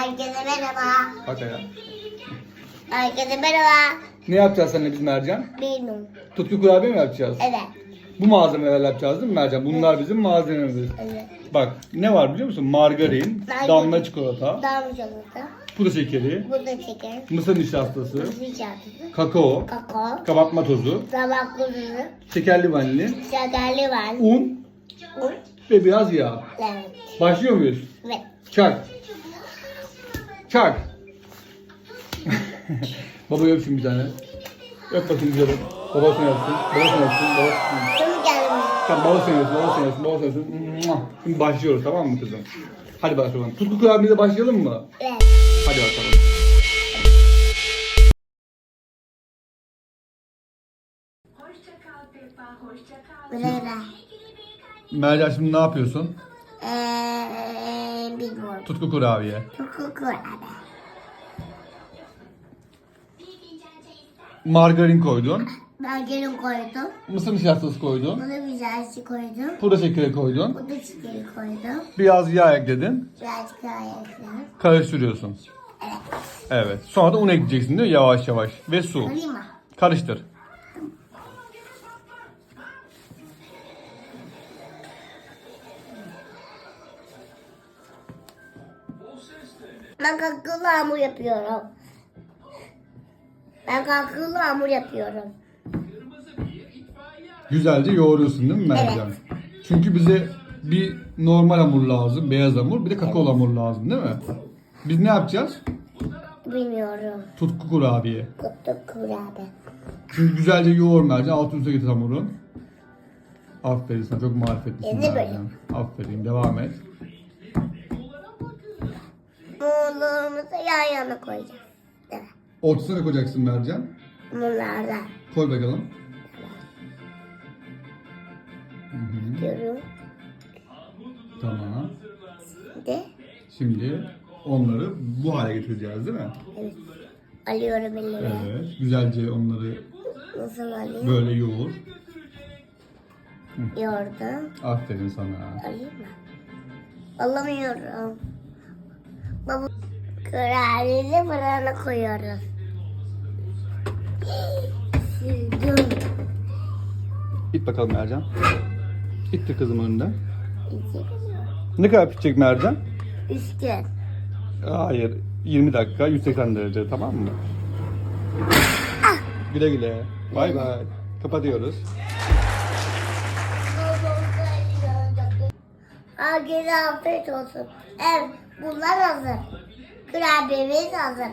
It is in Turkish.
Herkese merhaba. Bak ya. Herkese merhaba. Ne yapacağız seninle biz Mercan? Benim. Tutku kurabiye mi yapacağız? Evet. Bu malzemelerle yapacağız değil mi Mercan? Bunlar bizim malzememiz. Evet. Bak ne var biliyor musun? Margarin, Margarin. damla çikolata, Damla çikolata. pudra şekeri, Bu da şeker. mısır nişastası, Sıcaklığı. kakao, Kakao. kabartma tozu, Tabak kuzusu. şekerli vanilin, Şekerli var. un Un. ve biraz yağ. Evet. Başlıyor muyuz? Ve Çak. Çak. Baba öp şimdi bir tane. Öp bakayım güzel öp. Babasını yapsın. Babasını yapsın. Babasını kim gelmiş? Tamam babasını yapsın. Babasını yapsın. Babasını yapsın. Mua. Şimdi başlıyoruz tamam mı kızım? Hadi bakalım. Tutku kurabiyede başlayalım mı? Evet. Hadi bakalım. Mercan şimdi ne yapıyorsun? Eee bilmiyorum. Tutku kurabiye. Kokuyor abi. Margarin koydun. Gelin koydum. Mısır nişastası koydun. Bunu güzelce koydum. Pudra şekeri koydun. Bu da şekeri koydum. Biraz yağ ekledin. Birazcık daha yakıyorum. Karıştırıyorsun. Evet. Evet. Sonra da un ekleyeceksin değil mi? Yavaş yavaş. Ve su. Mı? Karıştır. Ben kakılı hamur yapıyorum. Ben kakılı hamur yapıyorum. Güzelce yoğuruyorsun değil mi Mercan? Evet. Çünkü bize bir normal hamur lazım, beyaz hamur, bir de kakao hamur lazım değil mi? Biz ne yapacağız? Bilmiyorum. Tutku kurabiye. Kutu kurabe. Şimdi güzelce yoğur Mercan, altı üstüne getir hamurun. Aferin sana, çok marifetlisin E? Mercan. Aferin, devam et. Muğluğumuzu yan yana koyacağız. Evet. Ortasına ne koyacaksın Mercan? Bunlardan. Koy bakalım. Hı hı, Diyorum. tamam. De. Şimdi onları bu hale getireceğiz değil mi? Evet. Alıyorum elime. Evet. Güzelce onları Nasıl alayım? böyle yoğur. Yoğurdum. Aferin sana. Alayım mı? Alamıyorum. Kurabiyeyi fırına koyuyoruz. Sürdüm. İt bakalım Mercan. İttir kızım önünden. Ne kadar pişecek Mercan? Gün. Hayır. 20 dakika 180 derece tamam mı? Güle güle. Bay bay. Kapatıyoruz. Herkese afiyet olsun. Evet, bunlar hazır. Kurabiyemiz hazır.